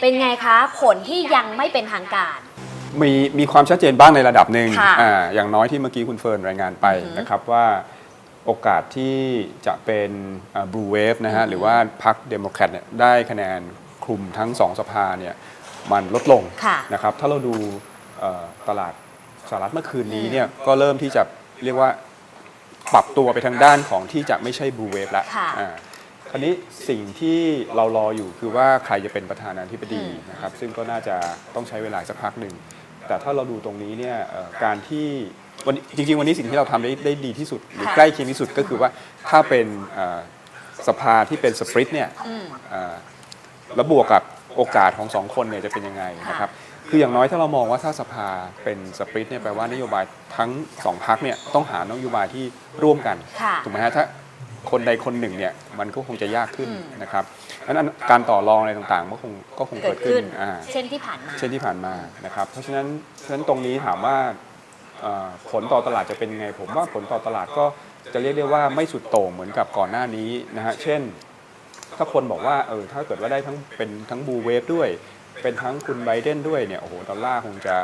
เป็นไงคะผลที่ยังไม่เป็นทางการ มีมีความชัดเจนบ้างในระดับหนึ่งค่ะอ่าอย่างน้อยที่เมื่อกี้คุณเฟิร์นรายงานไปอือฮึนะครับว่าโอกาสที่จะเป็นบลูเวฟนะฮะอือฮึหรือว่าพรรคเดโมแครตเนี่ยได้คะแนนคลุมทั้งสองสภาเนี่ยมันลดลงค่ะนะครับถ้าเราดูเอ่อตลาดสหรัฐเมื่อคืนนี้เนี่ยก็เริ่มที่จะเรียกว่าปรับตัวไปทางด้านของที่จะไม่ใช่บลูเวฟแล้วค่ะ อ่าค ราวนี้สิ่งที่เรารออยู่คือว่าใครจะเป็นประธานาธิบดีอืมนะครับ ซึ่งก็น่าจะต้องใช้เวลาสักพักหนึ่ง แต่ถ้าเราดูตรงนี้เนี่ยเอ่อการที่วันจริง ๆ วันนี้สิ่งที่เราทำได้ได้ดีที่สุดหรือค่ะใกล้เคียงที่สุดก็คือว่าถ้าเป็นเอ่อสภาที่เป็นสปริตเนี่ยอืมเอ่อแล้วบวกกับโอกาสของสองคนเนี่ยจะเป็นยังไงค่ะนะครับ คืออย่างน้อยถ้าเรามองว่าถ้าสภาเป็นสปริตเนี่ยแปลว่านโยบายทั้งสองพักเนี่ยต้องหานโยบายที่ร่วมกันค่ะ ถูกไหมฮะถ้า คนใดคนหนึ่งเนี่ยมันก็คงจะยากขึ้นอืมนะครับดังนั้นการต่อรองอะไรต่างๆก็คงก็คงเกิเกิดดขึ้ขึ้นนอ่าเช่นที่ผ่านมาเช่นที่ผ่านมานะครับ เพราะฉะนั้นเพราะฉะนั้นตรงนี้ถามว่าเอ่อผลต่อตลาดจะเป็นยังไง ผมว่าผลต่อตลาดก็จะเรียกได้ว่าไม่สุดโต่งเหมือนกับก่อนหน้านี้นะฮะเช่น ถ้าคนบอกว่าเออถ้าเกิดว่าได้ทั้งเป็นทั้งบูเวฟด้วย เป็นทั้งคุณไบเดนด้วยเนี่ยโอ้โหดอลลาร์คงจะ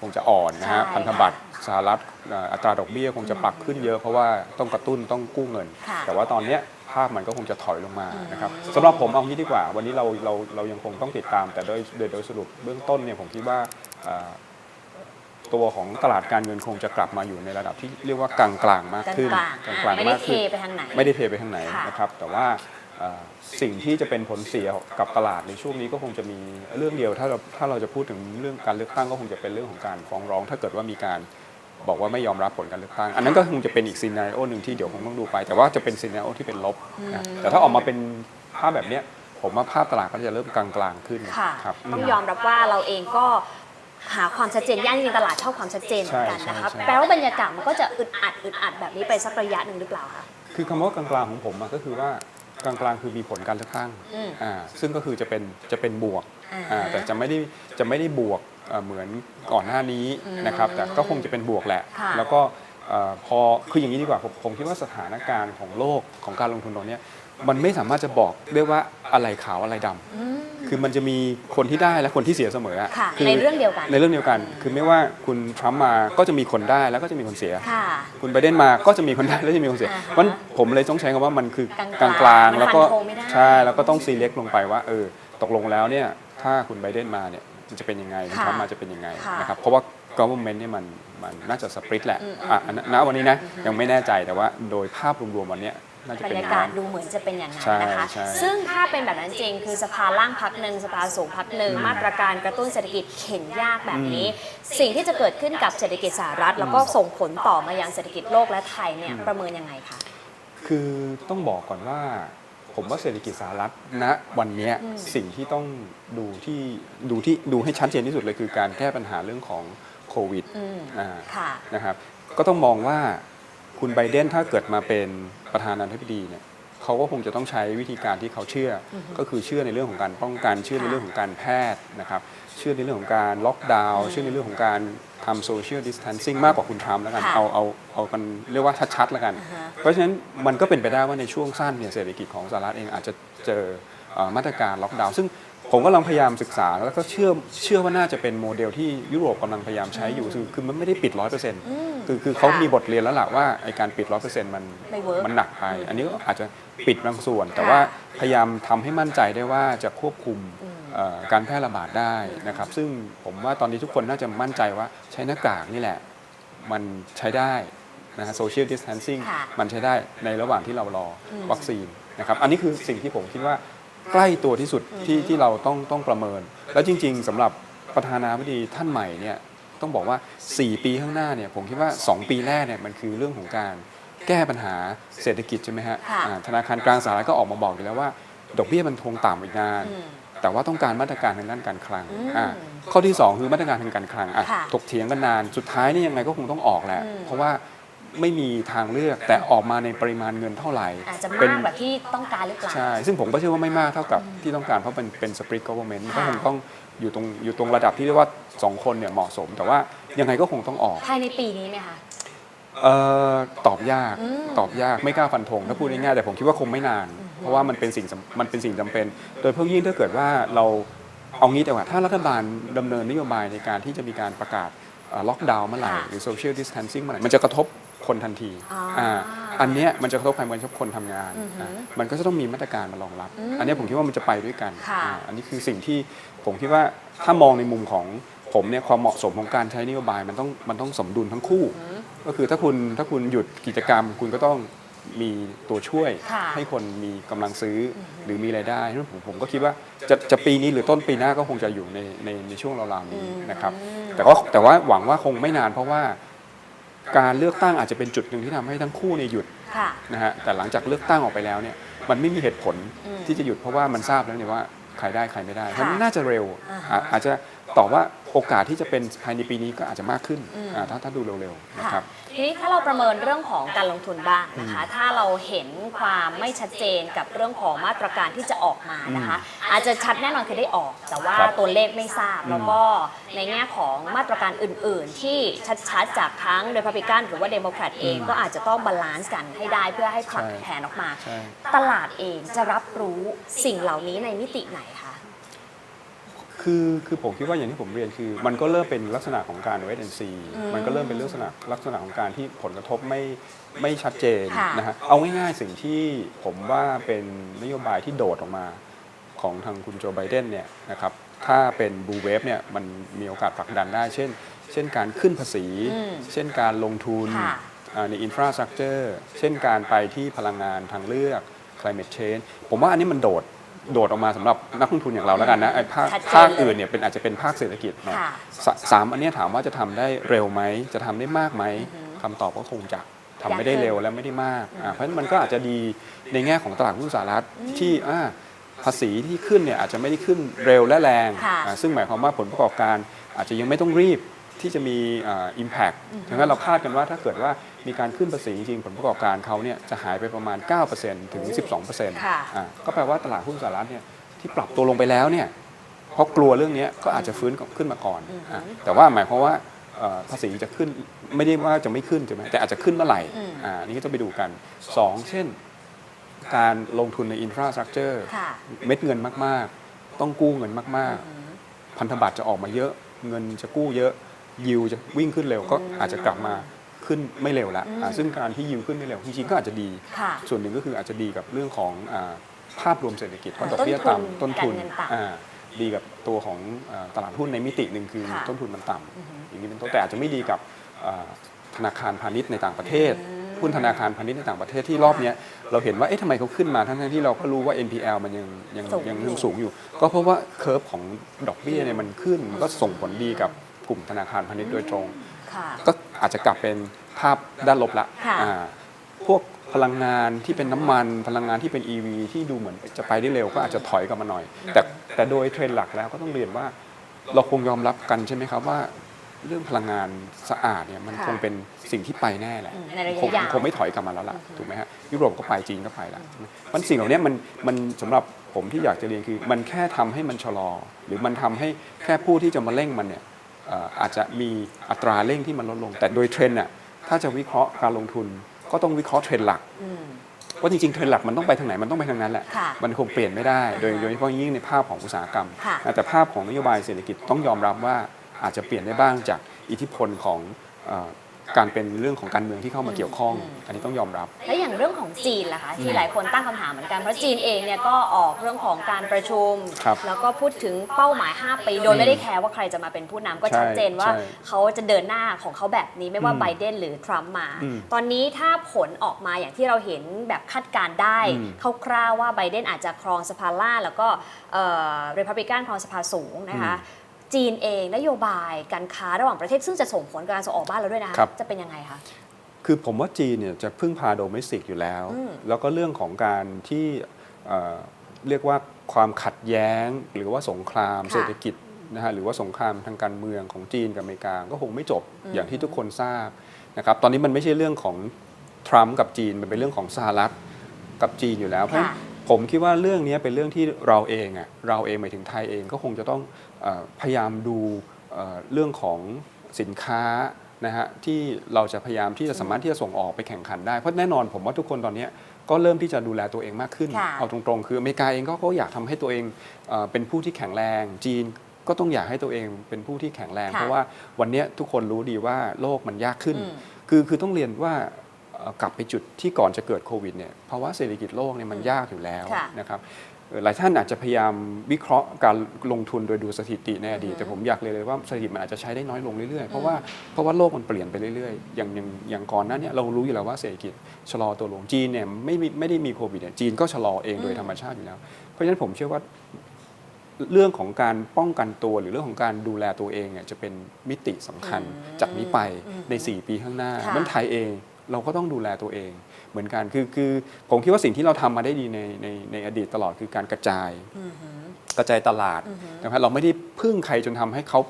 คงจะอ่อนนะฮะใช่พันธบัตรสหรัฐเอ่ออัตราดอกเบี้ยคงจะปรับขึ้นเยอะเพราะว่าต้องกระตุ้นต้องกู้เงิน ค่ะแต่ว่าตอนเนี้ยภาพมันก็คงจะถอยลงมาอืมนะครับสำหรับผมเอางี้ดีกว่า วันนี้เราเราเรายังคงต้องติดตาม แต่โดยโดยโดยสรุปเบื้องต้นเนี่ยผมคิดว่าเอ่อตัวของตลาดการเงินคงจะกลับมาอยู่ในระดับที่เรียกว่ากลางกลางๆมากกลางขึ้นกลางกลางไม่ๆได้มากเทขึ้นไปทางไหน ไม่ได้เทไปทางไหนค่ะ นะครับแต่ว่าเอ่อ สิ่งที่จะเป็นผลเสียกับตลาดในช่วงนี้ก็คงจะมีเรื่องเดียว ถ้าเราถ้าเราจะพูดถึงเรื่องการเลือกตั้งก็คงจะเป็นเรื่องของการฟ้องร้อง ถ้าเกิดว่ามีการบอกว่าไม่ยอมรับผลการเลือกตั้ง อันนั้นก็คงจะเป็นอีกซีนารีโอหนึ่งที่เดี๋ยวคงต้องดูไป แต่ว่าจะเป็นซีนารีโอที่เป็นลบนะแต่ถ้าออกมาเป็นภาพแบบเนี้ยผมว่าภาพตลาดก็จะเริ่มกลางๆขึ้นค่ะครับต้องยอมรับว่าเราเองก็หาความชัดเจนย่านจริงๆตลาดชอบความชัดเจนเหมือนกันใช่นะคะใช่ใช่แปลว่าบรรยากาศมันก็จะอึดอัดอึดอัดแบบนี้ไปสักระยะหนึ่งหรือเปล่าคะคือคำว่ากลางๆของผมอะก็คือว่า กลางๆ คือมีผลการเลือกตั้งอืม อ่าซึ่งก็คือจะเป็นจะเป็นบวกอ่าอ่าแต่จะไม่ได้จะไม่ได้บวกเอ่อเหมือนก่อนหน้านี้อืมนะครับแต่ก็คงจะเป็นบวกแหละ ค่ะ แล้วก็เอ่อพอคืออย่างนี้ดีกว่าผมผมคิดว่าสถานการณ์ของโลกของการลงทุนตรงเนี้ยมันไม่สามารถจะบอกได้ว่าอะไรขาวอะไรดำ อืม คือมันจะมีคนที่ได้และคนที่เสียเสมออะค่ะคือในเรื่องเดียวกัน ในเรื่องเดียวกัน คือไม่ว่าคุณทรัมป์มาก็จะมีคนได้แล้วก็จะมีคนเสีย ค่ะ คุณไบเดนมาก็จะมีคนได้และจะมีคนเสียอ่าฮะมันผมเลยต้องใช้คำว่ามันคือกลางๆกลางๆมันแล้วก็ฟันธงไม่ได้ ใช่แล้วก็ต้องซีเล็กลงไปว่าเออตกลงแล้วเนี่ยถ้าคุณไบเดนมาเนี่ยมันจะเป็นยังไงคุณค่ะทรัมป์มาจะเป็นยังไงค่ะนะครับเพราะว่า government เนี่ยมันมันน่าจะสปริตแหละอืมอะอันนั้นณวันนี้นะยังไม่แน่ใจแต่ว่าโดยภาพรวมๆวันเนี้ย น่าจะบรเป็นรอยาย่างกาศนั้นดูเหมือนจะเป็นอย่างนั้นใช่นะคะใช่ ซึ่งถ้าเป็นแบบนั้นจริง คือสภาล่างพักหนึ่งสภาสูงพักหนึ่งมาตรการกระตุ้นเศรษฐกิจเข็นยากแบบนี้ สิ่งที่จะเกิดขึ้นกับเศรษฐกิจสหรัฐ แล้วก็ส่งผลต่อมายังเศรษฐกิจโลกและไทยเนี่ยประเมินยังไงคะ คือต้องบอกก่อนว่า ผมว่าเศรษฐกิจสหรัฐณวันเนี้ยอืม สิ่งที่ต้องดูที่ดูที่ดูให้ชัดเจนที่สุดเลยคือการแก้ปัญหาเรื่องของโควิดอืมอ่าค่ะ นะครับก็ต้องมองว่า คุณไบเดนถ้าเกิดมาเป็นประธานาธิบดีเนี่ยเขาก็คงจะต้องใช้วิธีการที่เขาเชื่ออก็คือเชื่อในเรื่องของการป้องกัน เชื่อในเรื่องของการแพทย์นะครับ เชื่อในเรื่องของการล็อกดาวน์อืมเชื่อในเรื่องของการทำโซเชียลดิส a ทนซิ่งมากกว่าคุณทรัมป์แล้วกัน ค่ะเอาเอาเอากันเรียกว่าชัดๆแล้วกัน อ่าฮะ เพราะฉะนั้นมันก็เป็นไปได้ว่าในช่วงสั้นเนี่ยเศรษฐกิจของสหรัฐเองอาจจะเจอเอ่อมาตรการล็อกดาวน์ซึ่ง ผมก็กำลังพยายามศึกษาแล้วก็เชื่อเชื่อว่าน่าจะเป็นโมเดลที่ยุโรปกำลังพยายามใช้อยู่คือคือมันไม่ได้ปิดร้อยเปอร์เซ็นต์อืมคือคือเขาค่ะมีบทเรียนแล้วล่ะว่าไอการปิดร้อยเปอร์เซ็นต์มันไม่เวิร์กมันหนักไป อันนี้ก็อาจจะปิดบางส่วน แต่ค่ะว่าพยายามทำให้มั่นใจได้ว่าจะควบคุมอืมเอ่อการแพร่ระบาดได้นะครับ ซึ่งผมว่าตอนนี้ทุกคนน่าจะมั่นใจว่าใช้หน้ากากนี่แหละ มันใช้ได้นะฮะโซเชียลดิส a ทนซิ่งค่ะมันใช้ได้ในระหว่างที่เรารออมวัคซีนนะครับ อันนี้คือสิ่งที่ผมคิดว่า ใกล้ตัวที่สุดที่ที่เราต้องต้องประเมิน แล้วจริง ๆสำหรับประธานาธิบดีท่านใหม่เนี่ยต้องบอกว่า 4 ปีข้างหน้าเนี่ยผมคิดว่า 2 ปีแรกเนี่ยมันคือเรื่องของการแก้ปัญหาเศรษฐกิจใช่ไหมฮะค่ะอ่าธนาคารกลางสหรัฐก็ออกมาบอกอยู่แล้วว่า ดอกเบี้ยมันคงต่ำอีกนานอืมแต่ว่าต้องการมาตรการทางด้านการคลังอืมอ่าข้อที่ 2 คือมาตรการทางการคลังอะค่ะถกเถียงกันนาน สุดท้ายนี่ยังไงก็คงต้องออกแหละอืมเพราะว่า ไม่มีทางเลือกแต่ออกมาในปริมาณเงินเท่าไหร่ อาจจะเป็นมากแบบที่ต้องการหรือเปล่า ใช่ ซึ่งผมก็เชื่อว่าไม่มากเท่ากับที่ต้องการเพราะเป็นเป็นสปริตก o เ e อร์เมนต์ก็ค่ะ คงต้องอยู่ตรงอยู่ตรงระดับที่เรียกว่า 2 คนเนี่ยเหมาะสม แต่ว่ายังไงก็คงต้องออก ภายในปีนี้ไหมคะ เอ่อตอบยากอืมตอบยากไม่กล้าฟันธงถ้าพูดง่ายๆแต่ผมคิดว่าคงไม่นาน เพราะว่ามันเป็นสิ่งสำมันเป็นสิ่งจำเป็น โดยเพิ่งยิ่งถ้าเกิดว่าเราเอางี้แต่ว่า ถ้ารัฐบาลดำเนินนโยบายในการที่จะมีการประกาศล็อกดาวน์เมื่อไหร่ค่ะ หรือ social distancing เมื่อไหร่มันจะกระทบ คนทันทีอ๋ออ่าอันเนี้ยมันจะกระทบใครมันกระทบคนทำงานอือหืออ่ามันก็จะต้องมีมาตรการมารองรับ อืมอันเนี้ยผมคิดว่ามันจะไปด้วยกันค่ะ อ่าอันนี้คือสิ่งที่ผมคิดว่าถ้ามองในมุมของผมเนี่ยความเหมาะสมของการใช้นโยบายมันต้องมันต้องสมดุลทั้งคู่ ก็คือถ้าคุณถ้าคุณหยุดกิจกรรม คุณก็ต้องมีตัวช่วย ค่ะ ให้คนมีกำลังซื้ออหรือมีรายได้นั้นผมผมก็คิดว่าจะจะปีนี้หรือต้นปีหน้าก็คงจะอยู่ในในในช่วงราวๆนี้นะครับ แต่ว่าแต่ว่าหวังว่าคงไม่นานเพราะว่า การเลือกตั้งอาจจะเป็นจุดหนึ่งที่ทำให้ทั้งคู่เนี่ยหยุดค่ะ นะฮะแต่หลังจากเลือกตั้งออกไปแล้วเนี่ยมันไม่มีเหตุผลอืมที่จะหยุดเพราะว่ามันทราบแล้วเนี่ยว่าใครได้ใครไม่ได้เพราะฉะนั้นน่าจะเร็วอ่าฮะ อะอาจจะตอบว่า โอกาสที่จะเป็นภายในปีนี้ก็อาจจะมากขึ้นอืม อ่าถ้าถ้าดูเร็วๆนะค่ะครับ ทีนี้ถ้าเราประเมินเรื่องของการลงทุนบ้างนะคะ ถ้าเราเห็นความไม่ชัดเจนกับเรื่องของมาตรการที่จะออกมานะคะ อาจจะชัดแน่นอนคือได้ออก แต่ว่าครับตัวเลขไม่ทราบ แล้วก็ในแง่ของมาตรการอื่น ๆ ที่ชัดๆจากทั้งเด p ั b ิกันหรือว่าเดโมแครตเองก็อาจจะต้องบาลานซ์กันให้ได้เพื่อให้ผลักใช่ แผนออกมา ใช่ ตลาดเองจะรับรู้สิ่งเหล่านี้ในมิติไหนคะ คือคือผมคิดว่าอย่างที่ผมเรียนคือ มันก็เริ่มเป็นลักษณะของการ wait and see มันก็เริ่มเป็นลักษณะลักษณะของการที่ผลกระทบไม่ไม่ชัดเจนค่ะ นะฮะเอาง่ายๆสิ่งที่ผมว่าเป็นนโยบายที่โดดออกมาของทางคุณโจไบเดนเนี่ยนะครับถ้าเป็นบูเวฟเนี่ยมันมีโอกาสผลักดันได้ เช่น เช่นการขึ้นภาษี อืมเช่นการลงทุน ค่ะ อ่าในอินฟราสตรักเจอร์เช่นการไปที่พลังงานทางเลือก climate change ผมว่าอันนี้มันโดด โดดออกมาสำหรับนักลงทุนอย่างเราแล้วกันนะไอ้ภาคชัดเจนภาคอื่นเนี่ยเป็นอาจจะเป็นภาคเศรษฐกิจหน่อยค่ะสสามอันเนี้ยถามว่าจะทำได้เร็วไหมจะทำได้มากไหมคำตอบก็คงจะทำไม่ได้เร็วและไม่ได้มากอ่าเพราะฉะนั้นมันก็อาจจะดีในแง่ของตลาดหุ้นสหรัฐที่อ่าภาษีที่ขึ้นเนี่ยอาจจะไม่ได้ขึ้นเร็วและแรงค่ะ อ่าซึ่งหมายความว่าผลประกอบการอาจจะยังไม่ต้องรีบ ที่จะมีอ่า impact ดังนั้นเราคาดกันว่าถ้าเกิดว่ามีการขึ้นภาษีจริงๆผลประกอบการเขาเนี่ยจะหายไปประมาณ 9%ถึง 12%ค่ะอ่าก็แปลว่าตลาดหุ้นสหรัฐเนี่ยที่ปรับตัวลงไปแล้วเนี่ยเพราะกลัวเรื่องเนี้ยก็อาจจะฟื้นขึ้นมาก่อนอะแต่ว่าหมายความว่าเอ่อภาษีจะขึ้นไม่ได้ว่าจะไม่ขึ้นใช่ไหมแต่อาจจะขึ้นเมื่อไหร่อืมอ่านี่ก็ต้องไปดูกันสองเช่น การลงทุนในอินฟราสตรักเจอร์ค่ะเม็ดเงินมาก ๆ ต้องกู้เงินมาก ๆ พันธบัตรจะออกมาเยอะ เงินจะกู้เยอะ ยิวจะวิ่งขึ้นเร็วก็อาจจะกลับมาขึ้นไม่เร็วละอ่าซึ่งการที่ยิวขึ้นไม่เร็วจริงๆก็อาจจะดี ค่ะ ส่วนหนึ่งก็คืออาจจะดีกับเรื่องของอาภาพรวมเศรษฐกิจเพราะดอกต้นเบี้ยทุนต่ำต้นทุนการเงินต่ำอ่าดีกับตัวของอาตลาดหุ้นในมิติหนึ่งคือค่ะต้นทุนมันต่ำอย่างนี้เป็นต้นแต่อาจจะไม่ดีกับอ่าธนาคารพาณิชย์ในต่างประเทศหุ้นธนาคารพาณิชย์ในต่างประเทศที่รอบเนี้ยเราเห็นว่าเอ๊ะทำไมเขาขึ้นมาทั้งๆที่เราก็รู้ว่า NPL มันยังยังสูงยังอยู่ยังสูงอยู่ ก็เพราะว่าเคอร์ฟของดอกเบี้ยเนี่ยมันขึ้นมันก็ส่งผลดีกับ กลุ่มธนาคารพาณิชย์โดยตรง ค่ะ ก็อาจจะกลับเป็นภาพด้านลบละค่ะ อ่าพวกพลังงานที่เป็นน้ำมัน พลังงานที่เป็น EV ที่ดูเหมือนจะไปได้เร็วก็อาจจะถอยกลับมาหน่อย แต่แต่โดยเทรนด์หลักแล้วก็ต้องเรียนว่า เราคงยอมรับกันใช่ไหมครับว่า เรื่องพลังงานสะอาดเนี่ยมันค่ะคงเป็นสิ่งที่ไปแน่แหละอืมในระยะคงยาว คงไม่ถอยกลับมาแล้วล่ะถูกไหมฮะยุโรปก็ไปจีนก็ไปแล้วใช่ไหมมันสิ่งเหล่านี้มันมันสำหรับผมที่อยากจะเรียนคือ มันแค่ทำให้มันชะลอ หรือมันทำให้แค่ผู้ที่จะมาเร่งมันเนี่ยเอ่ออาจจะมีอัตราเร่งที่มันลดลง แต่โดยเทรนด์น่ะถ้าจะวิเคราะห์การลงทุนก็ต้องวิเคราะห์เทรนด์หลักอืมว่าจริงๆเทรนด์หลักมันต้องไปทางไหนมันต้องไปทางนั้นแหละค่ะมันคงเปลี่ยนไม่ได้ โดยอ่าฮะโดยเฉพาะยิ่งในภาพของอุตสาหกรรมค่ะนะแต่ภาพของนโยบายเศรษฐกิจต้องยอมรับว่าอาจจะเปลี่ยนได้บ้างจากอิทธิพลของเอ่อ การเป็นเรื่องของการเมืองที่เข้ามาเกี่ยวข้อง อันนี้ต้องยอมรับ และอย่างเรื่องของจีนล่ะคะที่หลายคนตั้งคำถามเหมือนกันเพราะจีนเองเนี่ยก็ออกเรื่องของการประชุม ครับแล้วก็พูดถึงเป้าหมาย 5 ปี โดยไม่ได้แคร์ว่าใครจะมาเป็นผู้นำก็ใช่ชัดเจนว่าใช่เขาจะเดินหน้าของเขาแบบนี้ไม่ว่าอืมไบเดนหรือทรัมป์มา อืมตอนนี้ถ้าผลออกมาอย่างที่เราเห็นแบบคาดการณ์ได้อืม คร่าวๆว่าไบเดนอาจจะครองสภาล่างแล้วก็เอ่อรีพับลิกันครองสภาสูงนะคะ จีนเองนโยบายการค้าระหว่างประเทศซึ่งจะส่งผลกับการส่งออกบ้านเราด้วยนะคะครับจะเป็นยังไงคะ คือผมว่าจีนเนี่ยจะพึ่งพาโดเมสติกอยู่แล้วอืมแล้วก็เรื่องของการที่เอ่อเรียกว่าความขัดแย้ง หรือว่าสงครามค่ะเศรษฐกิจนะฮะหรือว่าสงครามทางการเมืองของจีนกับอเมริกาก็คงไม่จบอืมอย่างที่ทุกคนทราบนะครับตอนนี้มันไม่ใช่เรื่องของทรัมป์กับจีนมันเป็นเรื่องของสหรัฐกับจีนอยู่แล้วเพราะฉะนั้น ผมคิดว่าเรื่องนี้เป็นเรื่องที่เราเองอะเราเองหมายถึงไทยเองก็คงจะต้องเออพยายามดูเอ่อเรื่องของสินค้านะฮะที่เราจะพยายามที่จะสามารถที่จะส่งออกไปแข่งขันได้เพราะแน่นอนผมว่าทุกคนตอนเนี้ยก็เริ่มที่จะดูแลตัวเองมากขึ้นค่ะเอาตรงๆ คืออเมริกาเองก็ก็อยากทำให้ตัวเองเอ่อเป็นผู้ที่แข็งแรง จีนก็ต้องอยากให้ตัวเองเป็นผู้ที่แข็งแรงค่ะเพราะว่าวันเนี้ยทุกคนรู้ดีว่าโลกมันยากขึ้นอืมคือคือต้องเรียนว่าเอ่อ กลับไปจุดที่ก่อนจะเกิดโควิดเนี่ยภาวะเศรษฐกิจโลกเนี่ยมันยากอยู่แล้วค่ะนะครับเอ่อหลายท่านอาจจะพยายามวิเคราะห์การลงทุนโดยดูสถิติในอดีตอือฮึแต่ผมอยากเลยเลยว่าสถิติมันอาจจะใช้ได้น้อยลงเรื่อยๆ เพราะว่าเพราะว่าโลกมันเปลี่ยนไปเรื่อยๆ อย่างอย่างอย่างก่อนหน้าเนี้เรารู้อยู่แล้วว่าเศรษฐกิจชะลอตัวลงจีนเนี่ยไม่มีไม่ได้มีโควิดเนี่ยจีนก็ชะลอเองโดยธรรมชาติอยู่แล้ว เพราะฉะนั้นผมเชื่อว่าเรื่องของการป้องกันตัวหรือเรื่องของการดูแลตัวเองเนี่ยจะเป็นมิติสำคัญอืมจากนี้ไปอืมใน 4 ปีข้างหน้าค่ะมันไทยเอง เราก็ต้องดูแลตัวเอง เหมือนกันคือคือผมคิดว่าสิ่งที่เราทำมาได้ดีในในในอดีตตลอดคือการกระจายอือหือกระจายตลาดอือหือนะครับเราไม่ได้พึ่งใครจนทำให้เขา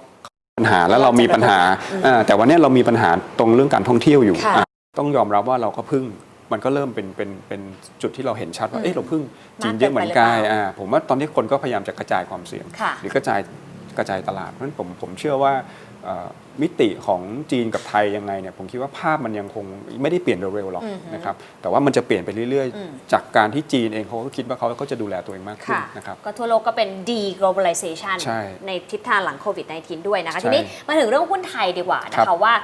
ปัญหาแล้วเรามีปัญหาอ่าแต่วันนี้เรามีปัญหาตรงเรื่องการท่องเที่ยวอยู่ค่ะอะต้องยอมรับว่าเราก็พึ่งมันก็เริ่มเป็นเป็นเป็นจุดที่เราเห็นชัดว่าเอ๊ะเราพึ่งจีนเยอะเหมือนกันมากเกินไปหรือเปล่าอ่าผมว่าตอนนี้คนก็พยายามจะกระจายความเสี่ยงค่ะหรือกระจายกระจายตลาดเพราะฉะนั้นผมผมเชื่อว่าเอ่อ มิติของจีนกับไทยยังไงเนี่ยผมคิดว่าภาพมันยังคงไม่ได้เปลี่ยนเร็วๆหรอกอือฮึนะครับแต่ว่ามันจะเปลี่ยนไปเรื่อยอืมๆจากการที่จีนเองเขาก็คิดว่าเขาก็จะดูแลตัวเองมากขึ้นค่ะนะครับก็ทั่วโลกก็เป็น deglobalization ใช่ในทิศทางหลังโควิด -19 ด้วยนะคะใช่ทีนี้มาถึงเรื่องหุ้นไทยดีกว่านะครัคะบว่า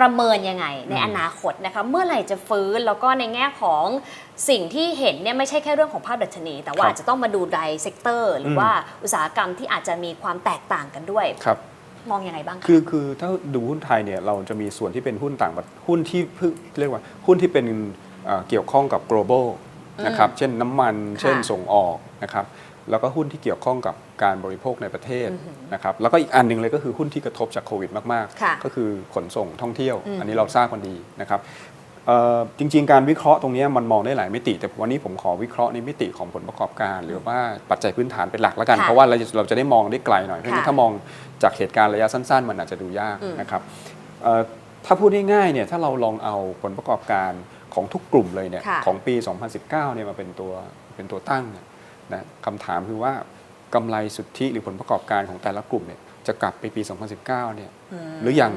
ประเมินยังไงในอืมอนาคตนะคะเมื่อไหร่จะฟื้นแล้วก็ในแง่ของสิ่งที่เห็นเนี่ยไม่ใช่แค่เรื่องของภาพดัชนี แต่ว่าครับอาจจะต้องมาดูรายเซกเตอร์ หรืออมว่าอุตสาหกรรมที่อาจจะมีความแตกต่างกันด้วยครับ มองยังไงบ้างคะ คือคือถ้าดูหุ้นไทยเนี่ยเราจะมีส่วนที่เป็นหุ้นต่างประหุ้นที่เพิ่งเรียกว่าหุ้นที่เป็นเอ่อเกี่ยวข้องกับ global นะครับเช่นน้ำมันค่ะเช่นส่งออกนะครับแล้วก็หุ้นที่เกี่ยวข้องกับการบริโภคในประเทศอือหือนะครับแล้วก็อีกอันหนึ่งเลยก็คือหุ้นที่กระทบจากโควิดมากค่ะๆ ก็คือขนส่งท่องเที่ยวอืมอันนี้เราทราบกันดีนะครับเอ่อ จริง ๆ การวิเคราะห์ตรงเนี้ยมันมองได้หลายมิติ แต่วันนี้ผมขอวิเคราะห์ในมิติของผลประกอบการ หรือว่าปัจจัยพื้นฐานเป็นหลักแล้วกัน ค่ะเพราะว่าเราจะเราจะได้มองได้ไกลหน่อยเพราะฉะนั้นค่ะถ้ามองจากเหตุการณ์ระยะสั้น ๆ มันอาจจะดูยากอืม นะครับเอ่อถ้าพูดง่ายๆเนี่ยถ้าเราลองเอาผลประกอบการของทุกกลุ่มเลยเนี่ยค่ะของปี 2019เนี่ยมาเป็นตัวเป็นตัวตั้งเนี่ยนะคำถามคือว่ากำไรสุทธิหรือผลประกอบการของแต่ละกลุ่มเนี่ยจะกลับไปปี 2019เนี่ยมหรือยัง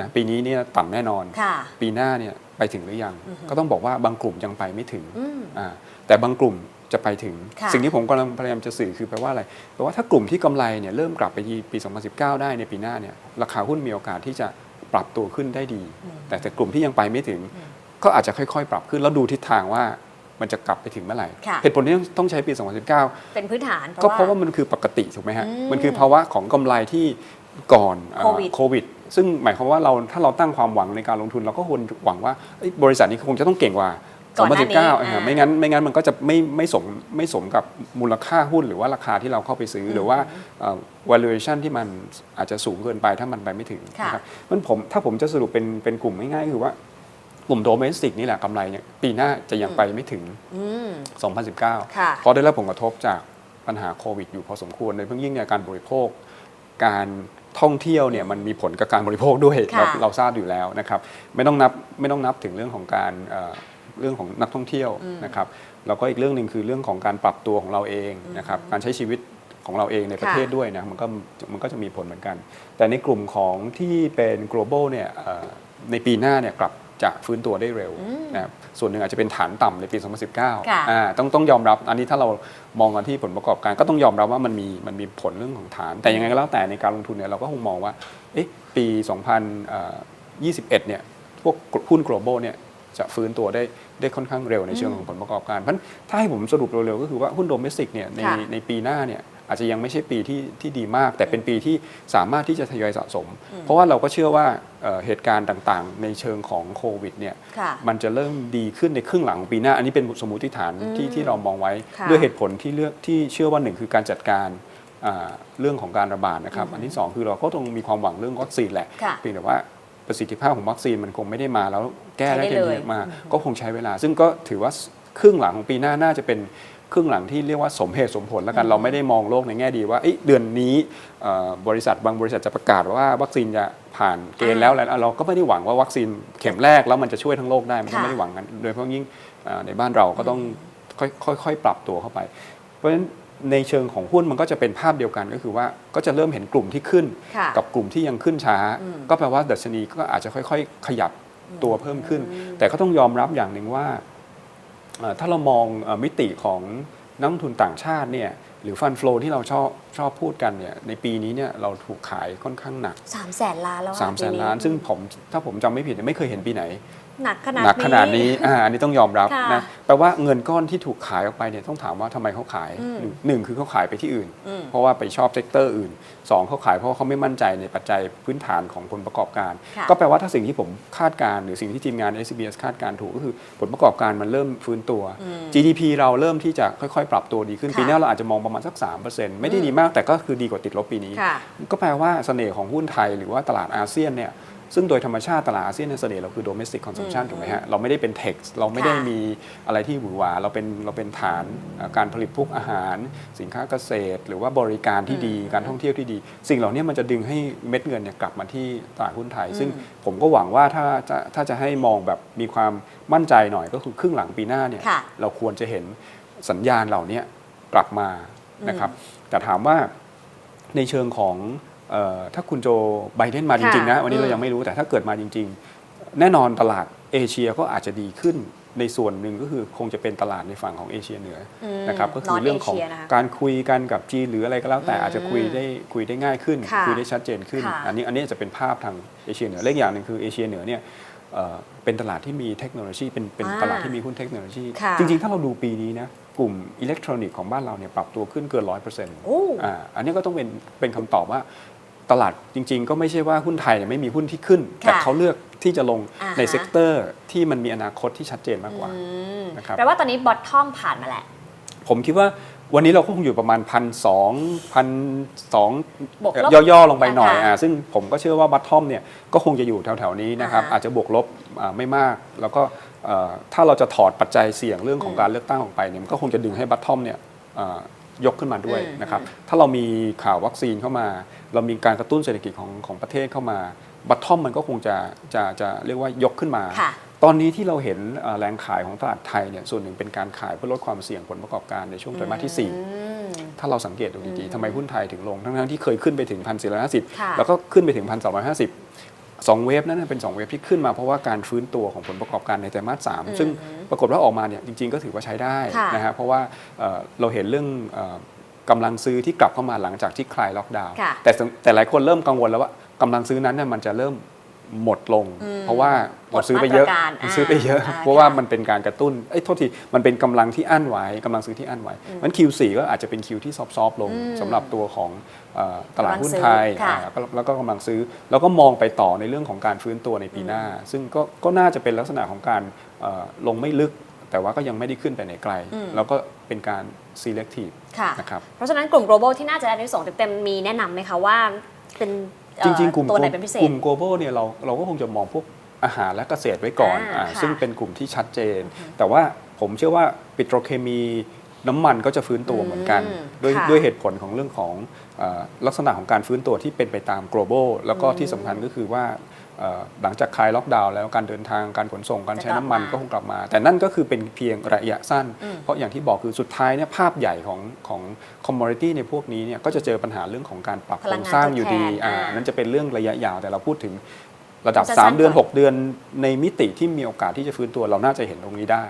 นะปีนี้เนี่ยต่ำแน่นอน ค่ะ ปีหน้าเนี่ย ไปถึงหรือยังอือฮึก็ต้องบอกว่าบางกลุ่มยังไปไม่ถึงอืมอ่าแต่บางกลุ่มจะไปถึงค่ะสิ่งที่ผมกำลังพยายามจะสื่อคือแปลว่าอะไรแปลว่าถ้ากลุ่มที่กำไรเนี่ยเริ่มกลับไปที่ปี 2019 ได้ในปีหน้าเนี่ยราคาหุ้นมีโอกาสที่จะปรับตัวขึ้นได้ดีอืมแต่แต่กลุ่มที่ยังไปไม่ถึงอืมก็อาจจะค่อยๆ ปรับขึ้นแล้วดูทิศทางว่ามันจะกลับไปถึงเมื่อไหร่ค่ะเหตุผลที่ต้องใช้ปี 2019 เป็นพื้นฐานก็เพราะว่ามันคือปกติถูกไหมฮะอืมมันคือภาวะของกำไรที่ก่อนเอ่อโควิดโควิด ซึ่งหมายความว่าเราถ้าเราตั้งความหวังในการลงทุน เราก็ควรหวังว่าเอ้ยบริษัทนี้คงจะต้องเก่งกว่าก่อนหน้านี้2019เอออ่าไม่งั้นไม่งั้นมันก็จะไม่ไม่สมไม่สมกับมูลค่าหุ้นหรือว่าราคาที่เราเข้าไปซื้ออหรือว่าเอ่อ valuation ที่มันอาจจะสูงเกินไปถ้ามันไปไม่ถึงค่ะ นะครับมันผมถ้าผมจะสรุปเป็นเป็นกลุ่มง่ายๆก็คือว่ากลุ่มโดเมนสติกนี่แหละกำไรเนี่ยปีหน้าจะยังไปไม่ถึง อืม 2019 ค่ะ เพราะได้รับผลกระทบจากปัญหาโควิดอยู่พอสมควร ในเพิ่งยิ่งในการบริโภค การ ท่องเที่ยวเนี่ยมันมีผลกับการบริโภคด้วยค่ะเราเราทราบอยู่แล้วนะครับไม่ต้องนับไม่ต้องนับถึงเรื่องของการเอ่อเรื่องของนักท่องเที่ยวนะครับแล้วก็อีกเรื่องหนึ่งคือเรื่องของการปรับตัวของเราเองนะครับการใช้ชีวิตของเราเองในประเทศด้วยนะมันก็มันก็จะมีผลเหมือนกัน แต่ในกลุ่มของที่เป็น global เนี่ยเอ่อในปีหน้าเนี่ยกลับ จะฟื้นตัวได้เร็วอืมนะครับส่วนหนึ่งอาจจะเป็นฐานต่ำในปี 2019ค่ะอ่าต้องต้องยอมรับอันนี้ถ้าเรามองกันที่ผลประกอบการก็ต้องยอมรับว่ามันมีมันมีผลเรื่องของฐาน แต่ยังไงก็แล้วแต่ในการลงทุนเนี่ยเราก็คงมองว่าเอ๊ะปี 2021เนี่ยพวกหุ้น global เนี่ยจะฟื้นตัวได้ได้ค่อนข้างเร็วในเชิงของผลประกอบการ เพราะฉะนั้นถ้าให้ผมสรุปเร็วๆก็คือว่าหุ้น domestic เนี่ยในค่ะในปีหน้าเนี่ย อาจจะยังไม่ใช่ปีที่ที่ดีมาก แต่เป็นปีที่สามารถที่จะทยอยสะสม เพราะว่าเราก็เชื่อว่าเอ่อเหตุการณ์ต่างๆ ในเชิงของโควิดเนี่ยค่ะ มันจะเริ่มดีขึ้นในครึ่งหลังของปีหน้า อันนี้เป็นสมมติฐานที่อืมที่เรามองไว้ ค่ะด้วยเหตุผลที่เลือกที่เชื่อว่าหนึ่งคือการจัดการอ่าเรื่องของการระบาดนะครับอืมอันที่สองคือเราก็ต้องมีความหวังเรื่องวัคซีนแหละค่ะ เพียงแต่ว่าประสิทธิภาพของวัคซีนมันคงไม่ได้มาแล้วแก้ได้ใช้ทัได้นเลทียมาอืมก็คงใช้เวลา ซึ่งก็ถือว่าครึ่งหลังของปีหน้าน่าจะเป็น ครึ่งหลังที่เรียกว่าสมเหตุสมผลแล้วกันเราไม่ได้มองโลกในแง่ดีว่าเอ้ยเดือนนี้เอ่อบริษัทบางบริษัทจะประกาศว่าวัคซีนจะผ่านเกณฑ์แล้วแล้วเราก็ไม่ได้หวังว่าวัคซีนเข็มแรกแล้วมันจะช่วยทั้งโลกได้มันก็ค่ะไม่ได้หวังกันโดยเฉพาะยิ่งเอ่อในบ้านเราก็ต้องค่อยๆค่อยๆปรับตัวเข้าไป เพราะฉะนั้นในเชิงของหุ้นมันก็จะเป็นภาพเดียวกันก็คือว่าก็จะเริ่มเห็นกลุ่มที่ขึ้นค่ะกับกลุ่มที่ยังขึ้นช้าอืมก็แปลว่าดัชนีก็อาจจะค่อย ๆ ขยับตัวเพิ่มขึ้น แต่ก็ต้องยอมรับอย่างหนึ่งว่าเอ่อ ถ้าเรามองเอ่อมิติของนักลงทุนต่างชาติเนี่ยหรือฟันฟลอที่เราชอบชอบพูดกันเนี่ยในปีนี้เนี่ยเราถูกขายค่อนข้างหนัก3 0 0แสนล้านแล้วอะ3ามแสนปีล้าน ซึ่งผมถ้าผมจำไม่ผิดเนี่ยไม่เคยเห็นปีไหน หนักขนาดหนักขนาดนี้อ่าอันนี้ต้องยอมรับค่ะนะแปลว่าเงินก้อนที่ถูกขายออกไปเนี่ยต้องถามว่าทำไมเขาขายอืมหนึ่งหนึ่งคือเขาขายไปที่อื่น อืมเพราะว่าไปชอบเซกเตอร์อื่นสองเขาขายเพราะว่าเขาไม่มั่นใจในปัจจัยพื้นฐานของผลประกอบการ ค่ะก็แปลว่าถ้าสิ่งที่ผมคาดการณ์หรือสิ่งที่ทีมงาน SBS คาดการณ์ถูกก็คือผลประกอบการมันเริ่มฟื้นตัว อืม GDP เราเริ่มที่จะค่อยๆ ปรับตัวดีขึ้นค่ะปีหน้าเราอาจจะมองประมาณสัก 3%ไม่ได้ดีมากแต่ก็คือดีกว่าติดลบปีนี้ ค่ะ ก็แปลว่าเสน่ห์ของหุ้นไทยหรือว่าตลาดอาเซียนเนี่ย ซึ่งโดยธรรมชาติตลาดอาเซียนในยเสน่ห์เราคือ domestic consumption อืมถูกไหมฮะ เราไม่ได้เป็น tech เราไม่ได้ค่ะมีอะไรที่หวือหวา เราเป็นเราเป็นฐานเอ่อการผลิตพวกอาหาร สินค้าเกษตร หรือว่าบริการที่ดีการท่องเที่ยวที่ดี สิ่งเหล่านี้มันจะดึงให้เม็ดเงินเนี่ยกลับมาที่ตลาดหุ้นไทย ซึ่งผมก็หวังว่าถ้าจะถ้าจะให้มองแบบมีความมั่นใจหน่อยก็คือครึ่งหลังปีหน้าเนี่ยค่ะเราควรจะเห็นสัญญาณเหล่านี้กลับมานะครับแต่ถามว่าในเชิงของเออ ถ้าคุณโจไบเดนมาจริงๆนะค่ะวันนี้เราอืมยังไม่รู้แต่ถ้าเกิดมาจริง ๆ แน่นอนตลาดเอเชียก็อาจจะดีขึ้นในส่วนหนึ่งก็คือคงจะเป็นตลาดในฝั่งของเอเชียเหนืออมนะครับก็คือเรื่องของ Non-Asia นะคะการคุยกันกับจีนหรืออะไรก็แล้วแต่อืมอาจจะคุยได้คุยได้ง่ายขึ้นค่ะคุยได้ชัดเจนขึ้นค่ะอันนี้อันนี้จะเป็นภาพทางเอเชียเหนือเลขอย่างหนึ่งคือเอเชียเหนือเนี่ยเอ่อเป็นตลาดที่มีเทคโนโลยีเป็นเป็นอ่าตลาดที่มีหุ้นเทคโนโลยีค่ะจริง ๆ ถ้าเราดูปีนี้นะกลุ่มอิเล็กทรอนิกส์ของบ้านเราเนี่ยปรับตัวขึ้นเกินร้อยเปอร์เซ็นต์โอ้อ่าอันนี้ก็ต้องเป็นเป็นคำตอบว่า ตลาดจริง ๆ ก็ไม่ใช่ว่าหุ้นไทยเนี่ยไม่มีหุ้นที่ขึ้น แต่เขาเลือกที่จะลงอ่าฮะ ในเซกเตอร์ที่มันมีอนาคตที่ชัดเจนมากกว่า อืมนะครับ แปลว่าตอนนี้บอททอมผ่านมาแหละ ผมคิดว่าวันนี้เราก็คงอยู่ประมาณพันสองพันสองบวกลบย่อๆลงไปหน่อยนะคะอ่าซึ่งผมก็เชื่อว่าบัตทอมเนี่ยก็คงจะอยู่แถวๆนี้นะครับ อ่าฮะอาจจะบวกลบอ่าไม่มาก แล้วก็เอ่อถ้าเราจะถอดปัจจัยเสี่ยงเรื่องของอืม การเลือกตั้งออกไปเนี่ยมันก็คงจะดึงให้บัตทอมเนี่ยอ่า ยกขึ้นมาด้วยอืมนะครับถ้าเรามีข่าววัคซีนเข้ามา เรามีการกระตุ้นเศรษฐกิจของของประเทศเข้ามาบัตทอมมันก็คงจะจะจะเรียกว่ายกขึ้นมาค่ะตอนนี้ที่เราเห็นเอ่อแรงขายของตลาดไทยเนี่ยส่วนหนึ่งเป็นการขายเพื่อลดความเสี่ยงผลประกอบการในช่วงไตรมาสที่อืม4ถ้าเราสังเกตดูดีอืมๆทำไมหุ้นไทยถึงลง ทั้งๆที่เคยขึ้นไปถึง1,450ค่ะแล้วก็ขึ้นไปถึง1,250สอง เวฟนั้นนะเป็น2เวฟที่ขึ้นมาเพราะว่าการฟื้นตัวของผลประกอบการในไตรมาสสามซึ่งปรากฏว่าออกมาเนี่ยจริง ๆ ก็ถือว่าใช้ได้ค่ะนะฮะเพราะว่าเอ่อเราเห็นเรื่องเอ่อกำลังซื้อที่กลับเข้ามาหลังจากที่คลายล็อกดาวน์ค่ะแต่สแต่หลายคนเริ่มกังวลแล้วว่ากำลังซื้อนั้นเนี่ยมันจะเริ่ม หมดลงอืมเพราะว่าหมเราดซื้อไปเยอะมาตรการเราซื้อไปเยอะอ่าเพราะว่าค่ะมันเป็นการกระตุ้นเอ้ยโทษทีมันเป็นกำลังที่อั้นไว้กำลังซื้อที่อั้นไว้มัน Q4 ก็อาจจะเป็น Q ที่ซอฟๆลงอืมสำหรับตัวของเอ่อตลาดหุ้นกำลังซื้อไทยค่ะอ่าแล้วก็แล้วก็กำลังซื้อ แล้วก็มองไปต่อในเรื่องของการฟื้นตัวในปีหน้า ซึ่งก็ก็น่าจะเป็นลักษณะของการเอ่อลงไม่ลึก แต่ว่าก็ยังไม่ได้ขึ้นไปไหนไกลอืมแล้วก็เป็นการ selective ค่ะนะครับเพราะฉะนั้นกลุ่ม global ที่น่าจะได้ในส่งส์เต็มๆมีแนะนำไหมคะว่าเป็นเอ่ จอริงๆกลุ่มตัวไหนเป็นพิเศกษลุ่ม global เนี่ยเราเราก็คงจะมองพวกอาหารและเกษตรไว้ก่อนอ่าอ่าค่ะซึ่งเป็นกลุ่มที่ชัดเจน แต่ว่าผมเชื่อว่าปิโตรเคมีน้ำมันก็จะฟื้นตัวเหมือนกันอืมด้วยค่ะด้วยเหตุผลของเรื่องของเออลักษณะของการฟื้นตัวที่เป็นไปตาม global แล้วก็ที่สำคัญก็คือว่าเอ่อ หลังจากคลายล็อกดาวน์แล้วการเดินทางการขนส่งการใช้น้ำมันจะกลับมาก็คงกลับมา แต่นั่นก็คือเป็นเพียงระยะสั้นอืมเพราะอย่างที่บอกคือสุดท้ายเนี่ยภาพใหญ่ของของคอมมอดิตี้ในพวกนี้เนี่ยก็จะเจอปัญหาเรื่องของการปรับพโคลัรงงงานสร้างอยู่ดีทดแทนอ่าอ่านั่นจะเป็นเรื่องระยะยาวแต่เราพูดถึงระดับสั้นๆ3เดือนก่อน 6 เดือนในมิติที่มีโอกาสที่จะฟื้นตัวเราน่าจะเห็นตรงนี้ได้